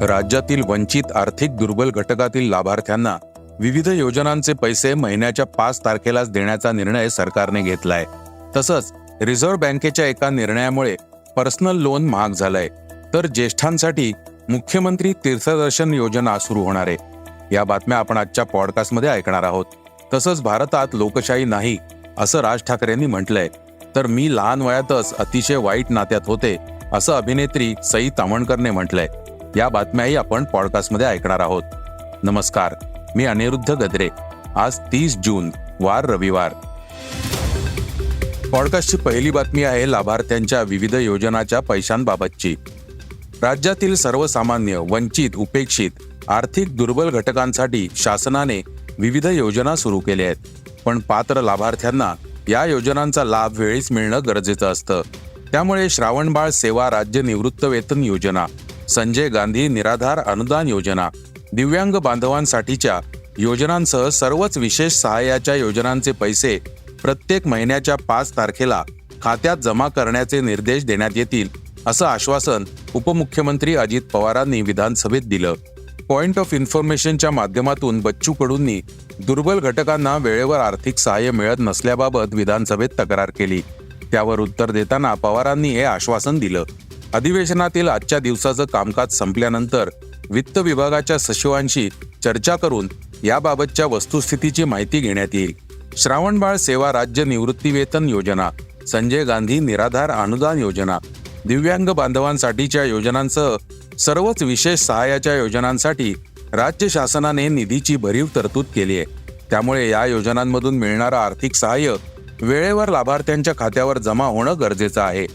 राज्यातील वंचित आर्थिक दुर्बल घटकातील लाभार्थ्यांना विविध योजनांचे पैसे महिन्याच्या पाच तारखेलाच देण्याचा निर्णय सरकारने घेतलाय. तसंच रिझर्व्ह बँकेच्या एका निर्णयामुळे पर्सनल लोन महाग झालंय. तर ज्येष्ठांसाठी मुख्यमंत्री तीर्थदर्शन योजना सुरू होणार आहे. या बातम्या आपण आजच्या पॉडकास्टमध्ये ऐकणार आहोत. तसंच भारतात लोकशाही नाही असं राज ठाकरेंनी म्हटलंय. तर मी लहान वयातच अतिशय वाईट नात्यात होते असं अभिनेत्री सई तामणकरने म्हटलंय. या बातम्याही आपण पॉडकास्टमध्ये ऐकणार आहोत. नमस्कार मी अनिरुद्ध गद्रे. आज तीस जून वार रविवार. पॉडकास्टची पहिली बातमी आहे लाभार्थ्यांच्या विविध योजनाच्या पैशांबाबतची. राज्यातील सर्वसामान्य वंचित उपेक्षित आर्थिक दुर्बल घटकांसाठी शासनाने विविध योजना सुरू केल्या आहेत. पण पात्र लाभार्थ्यांना या योजनांचा लाभ वेळीच मिळणं गरजेचं असतं. त्यामुळे श्रावणबाळ सेवा राज्य निवृत्त वेतन योजना संजय गांधी निराधार अनुदान योजना. दिव्यांग बांधवांसाठीच्या योजनांसह सर्वच विशेष सहाय्याच्या योजनांचे पैसे प्रत्येक महिन्याच्या पाच तारखेला खात्यात जमा करण्याचे निर्देश देण्यात येतील असं आश्वासन उपमुख्यमंत्री अजित पवारांनी विधानसभेत दिलं. पॉइंट ऑफ इन्फॉर्मेशनच्या माध्यमातून बच्चू कडूंनी दुर्बल घटकांना वेळेवर आर्थिक सहाय्य मिळत नसल्याबाबत विधानसभेत तक्रार केली. त्यावर उत्तर देताना पवारांनी हे आश्वासन दिलं. अधिवेशनातील आजच्या दिवसाचं कामकाज संपल्यानंतर वित्त विभागाच्या सचिवांशी चर्चा करून याबाबतच्या वस्तुस्थितीची माहिती घेण्यात येईल. श्रावणबाळ सेवा राज्य निवृत्तीवेतन योजना संजय गांधी निराधार अनुदान योजना दिव्यांग बांधवांसाठीच्या योजनांसह सर्वच विशेष सहाय्याच्या योजनांसाठी राज्य शासनाने निधीची भरीव तरतूद केली आहे. त्यामुळे या योजनांमधून मिळणारं आर्थिक सहाय्य वेळेवर लाभार्थ्यांच्या खात्यावर जमा होणं गरजेचं आहे.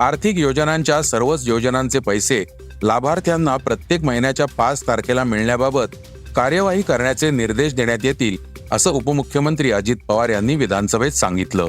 आर्थिक योजनांच्या सर्वच योजनांचे पैसे लाभार्थ्यांना प्रत्येक महिन्याच्या पाच तारखेला मिळण्याबाबत कार्यवाही करण्याचे निर्देश देण्यात येतील असं उपमुख्यमंत्री अजित पवार यांनी विधानसभेत सांगितलं.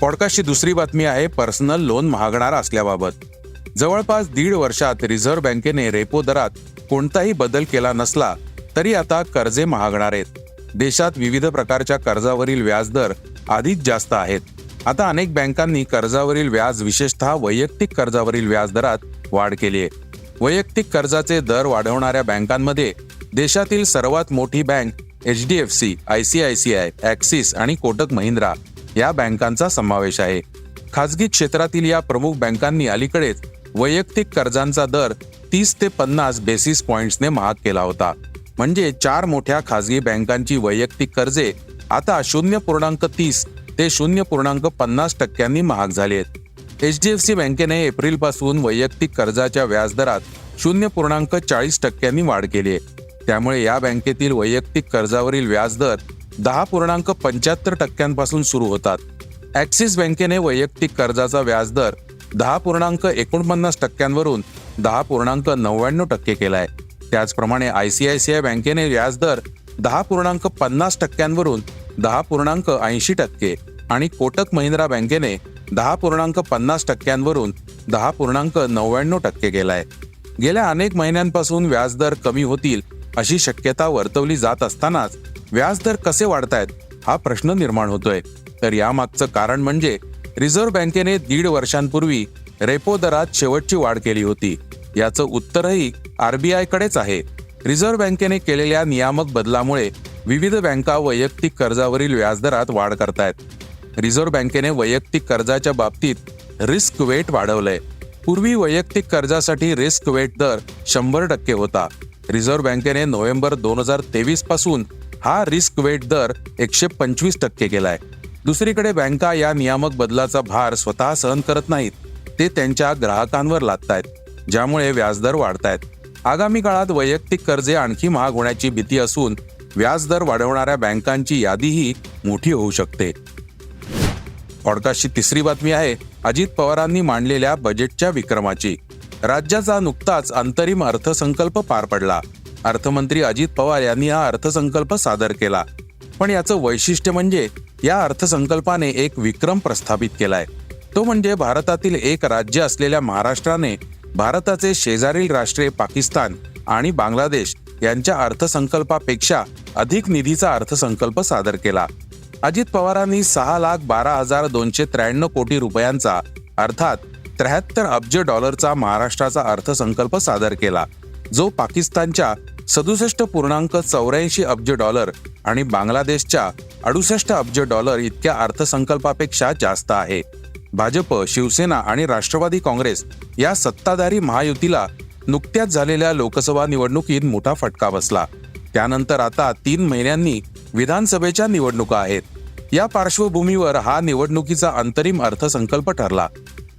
पॉडकास्टची दुसरी बातमी आहे पर्सनल लोन महागणार असल्याबाबत. जवळपास दीड वर्षात रिझर्व्ह बँकेने रेपो दरात कोणताही बदल केला नसला तरी आता कर्जे महागणार आहेत. देशात विविध प्रकारच्या कर्जावरील व्याजदर आधीच जास्त आहेत. आता अनेक बँकांनी कर्जावरील व्याज विशेषतः वैयक्तिक कर्जावरील व्याजदरात वाढ केली आहे. वैयक्तिक कर्जाचे दर वाढवणाऱ्या बँकांमध्ये देशातील सर्वात मोठी bank H D F C I C I C I C I Kotak Mahindra या बँकांचा समावेश आहे. खाजगी क्षेत्रातील या प्रमुख बँकांनी अलीकडेच वैयक्तिक कर्जांचा दर तीस ते पन्नास बेसिस पॉइंट्सने महाग केला होता. म्हणजे चार मोठ्या खाजगी बँकांची वैयक्तिक कर्जे आता शून्य पूर्णांक तीस ते शून्य पूर्णांक पन्नास टक्क्यांनी महाग झाले आहेत. एच डी एफ सी बँकेने एप्रिलपासून वैयक्तिक कर्जाच्या व्याजदरात शून्य पूर्णांक चाळीस टक्क्यांनी वाढ केली आहे. त्यामुळे या बँकेतील वैयक्तिक कर्जावरील व्याजदर दहा पूर्णांक पंच्याहत्तर टक्क्यांपासून सुरू होतात. ॲक्सिस बँकेने वैयक्तिक कर्जाचा व्याजदर दहा पूर्णांक एकोणपन्नास टक्क्यांवरून दहा पूर्णांक नव्याण्णव टक्के केला आहे. त्याचप्रमाणे I C I C I बँकेने व्याजदर दहा पूर्णांक पन्नास टक्क्यांवरून दहा पूर्णांक ऐंशी टक्के आणि कोटक महिंद्रा बँकेने दहा पूर्णांक पन्नास टक्क्यांवरून दहा पूर्णांक नव्याण्णव टक्के गेलाय. गेल्या अनेक महिन्यांपासून व्याजदर कमी होतील अशी शक्यता वर्तवली जात असतानाच व्याजदर कसे वाढतायत हा प्रश्न निर्माण होतोय. तर यामागचं कारण म्हणजे रिझर्व्ह बँकेने दीड वर्षांपूर्वी रेपो दरात शेवटची वाढ केली होती. याचं उत्तरही आरबीआय कडेच आहे. रिझर्व्ह बँकेने केलेल्या नियामक बदलामुळे विविध बँका वैयक्तिक कर्जावरील व्याजदरात वाढ करतायत. रिझर्व्ह बँकेने वैयक्तिक कर्जाच्या बाबतीत रिस्क वेट वाढवलंय. पूर्वी वैयक्तिक कर्जासाठी रिस्क वेट दर शंभर टक्के होता. रिझर्व्ह बँकेने नोव्हेंबर दोन हजार तेवीसपासून हा रिस्क वेट दर एकशे पंचवीस टक्के केलाय. दुसरीकडे बँका या नियामक बदलाचा भार स्वतः सहन करत नाहीत. ते त्यांच्या ग्राहकांवर लादतायत ज्यामुळे व्याजदर वाढतायत. आगामी काळात वैयक्तिक कर्जे आणखी महाग होण्याची भीती असून व्याजदर वाढवणाऱ्या बँकांची यादीही मोठी होऊ शकते. पॉडकास्टची तिसरी बातमी आहे अजित पवारांनी मांडलेल्या बजेटच्या विक्रमाची. राज्याचा नुकताच अंतरिम अर्थसंकल्प पार पडला. अर्थमंत्री अजित पवार यांनी हा अर्थसंकल्प सादर केला. पण याचं वैशिष्ट्य म्हणजे या अर्थसंकल्पाने एक विक्रम प्रस्थापित केलाय. तो म्हणजे भारतातील एक राज्य असलेल्या महाराष्ट्राने भारताचे शेजारील राष्ट्रे पाकिस्तान आणि बांगलादेश यांच्या अर्थसंकल्पापेक्षा अधिक निधीचा अर्थसंकल्प सादर केला. अजित पवारांनी सहा लाख बारा हजार दोनशे त्र्याण्णव कोटी रुपयांचा अर्थात त्र्याहत्तर अब्ज डॉलरचा महाराष्ट्राचा अर्थसंकल्प सादर केला जो पाकिस्तानच्या सदुसष्ट पूर्णांक चौऱ्याऐंशी अब्ज डॉलर आणि बांगलादेशच्या अडुसष्ट अब्ज डॉलर इतक्या अर्थसंकल्पापेक्षा जास्त आहे. भाजप शिवसेना आणि राष्ट्रवादी काँग्रेस या सत्ताधारी महायुतीला नुकत्याच झालेल्या लोकसभा निवडणुकीत मोठा फटका बसला. त्यानंतर आता तीन महिन्यांनी विधानसभेच्या निवडणुका आहेत. या पार्श्वभूमीवर हा निवडणुकीचा अंतरिम अर्थसंकल्प ठरला.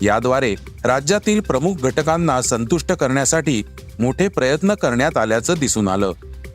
याद्वारे राज्यातील प्रमुख घटकांना संतुष्ट करण्यासाठी मोठे प्रयत्न करण्यात आल्याचं दिसून आलं.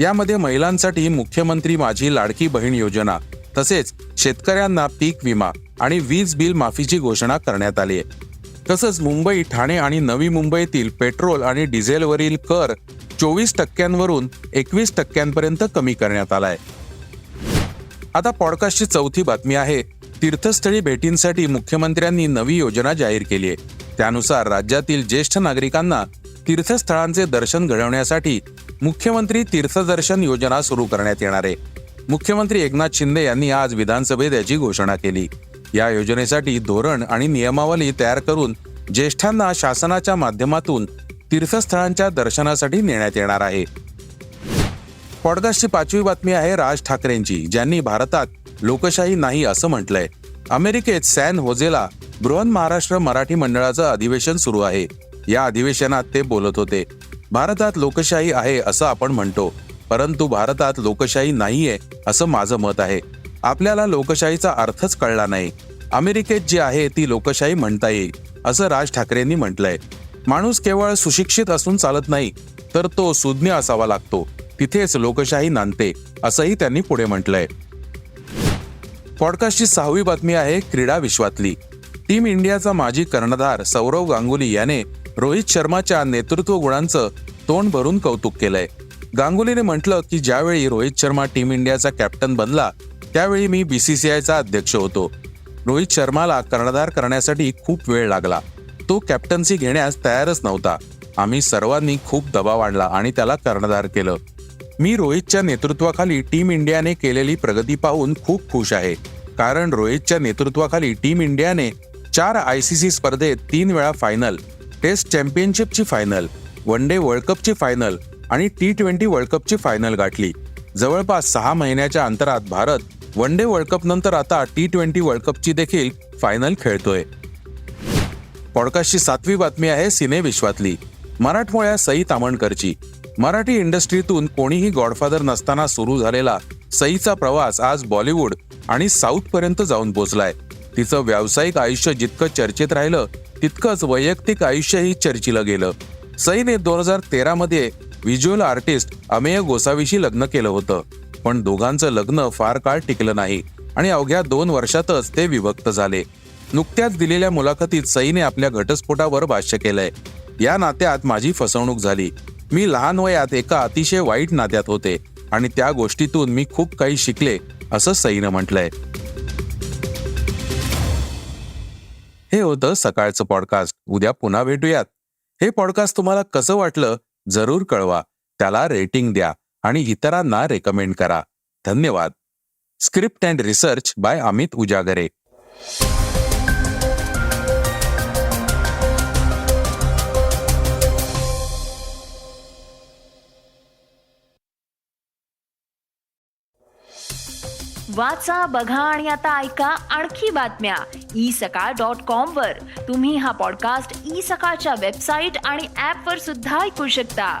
यामध्ये महिलांसाठी मुख्यमंत्री माझी लाडकी बहीण योजना तसेच शेतकऱ्यांना पीक विमा आणि वीज बिल माफीची घोषणा करण्यात आली आहे. तसंच मुंबई ठाणे आणि नवी मुंबईतील पेट्रोल आणि डिझेलवरील कर चोवीस टक्क्यांवरून एकवीस टक्क्यांपर्यंत कमी करण्यात आलाय. आता पॉडकास्टची चौथी बातमी आहे तीर्थस्थळी भेटींसाठी मुख्यमंत्र्यांनी नवी योजना जाहीर केली आहे. त्यानुसार राज्यातील ज्येष्ठ नागरिकांना तीर्थस्थळांचे दर्शन घडवण्यासाठी मुख्यमंत्री तीर्थदर्शन योजना सुरू करण्यात येणार आहे. मुख्यमंत्री एकनाथ शिंदे यांनी आज विधानसभेत याची घोषणा केली. या योजनेसाठी धोरण आणि नियमावली तयार करून ज्येष्ठांना शासनाच्या माध्यमातून तीर्थस्थळांच्या दर्शनासाठी नेण्यात येणार आहे. पॉडकास्टची पाचवी बातमी आहे राज ठाकरेंची ज्यांनी भारतात लोकशाही नाही असं म्हटलंय. अमेरिकेत सॅन होजेला बृहन महाराष्ट्र मराठी मंडळाचं अधिवेशन सुरू आहे. या अधिवेशनात ते बोलत होते भारतात लोकशाही आहे असं आपण म्हणतो परंतु भारतात लोकशाही नाहीये असं माझं मत आहे. आपल्याला लोकशाहीचा अर्थच कळला नाही. अमेरिकेत जी आहे ती लोकशाही म्हणता येईल असं राज ठाकरेंनी म्हटलंय. माणूस केवळ सुशिक्षित असून चालत नाही तर तो सुज्ञ असावा लागतो. तिथेच लोकशाही नांदते असंही त्यांनी पुढे म्हटलंय. पॉडकास्टची सहावी बातमी आहे क्रीडा विश्वातली. टीम इंडियाचा माजी कर्णधार सौरव गांगुली याने रोहित शर्माच्या नेतृत्व गुणांचं तोंड भरून कौतुक केलंय. गांगुलीने म्हटलं की ज्यावेळी रोहित शर्मा टीम इंडियाचा कॅप्टन बनला त्यावेळी मी बीसीसीआयचा अध्यक्ष होतो. रोहित शर्माला कर्णधार करण्यासाठी खूप वेळ लागला. तो कॅप्टन्सी घेण्यास तयारच नव्हता. आम्ही सर्वांनी खूप दबाव आणला आणि त्याला कर्णधार केलं. मी रोहितच्या नेतृत्वाखाली टीम इंडियाने केलेली प्रगती पाहून खूप खुश आहे. कारण रोहितच्या नेतृत्वाखाली टीम इंडियाने चार आय सी सी स्पर्धेत तीन वेळा फायनल टेस्ट चॅम्पियनशिपची फायनल वन डे वर्ल्ड कपची फायनल आणि टी ट्वेंटी वर्ल्ड कपची फायनल गाठली. जवळपास सहा महिन्याच्या अंतरात Bharat one day world cup नंतर आता टी ट्वेंटी वर्ल्ड कपची देखील फायनल खेळतोय. पॉडकास्टची सातवी बातमी आहे सिने विश्वातली. मराठमोळ्या सई तामणकरची मराठी इंडस्ट्रीतून कोणीही गॉडफादर नसताना सुरू झालेला सईचा प्रवास आज बॉलिवूड आणि साऊथ पर्यंत जाऊन पोचलाय. तिचं व्यावसायिक आयुष्य जितकं चर्चेत राहिलं तितकंच वैयक्तिक आयुष्यही चर्चीला गेलं. सईने दोन हजार तेरामध्ये व्हिज्युअल आर्टिस्ट अमेय गोसावीशी लग्न केलं होतं. पण दोघांचं लग्न फार काळ टिकलं नाही आणि अवघ्या दोन वर्षातच ते विभक्त झाले. नुकत्याच दिलेल्या मुलाखतीत सईने आपल्या घटस्फोटावर भाष्य केलंय. या नात्यात माझी फसवणूक झाली. मी लहान वयात एका अतिशय वाईट नात्यात होते आणि त्या गोष्टीतून मी खूप काही शिकले असं सईनं म्हटलंय. हे होतं सकाळचं पॉडकास्ट उद्या पुन्हा भेटूयात. हे पॉडकास्ट तुम्हाला कसं वाटलं? जरूर कळवा. त्याला रेटिंग द्या. आणि इतरांना रेकमेंड करा. धन्यवाद. Script and research by Amit Ujagare. वाचा बघा आणि आता ऐका आणखी बातम्या. ई सकाळ डॉट कॉम वर. तुम्ही हा पॉडकास्ट ई सकाळच्या वेबसाईट आणि ऍप वर सुद्धा ऐकू शकता.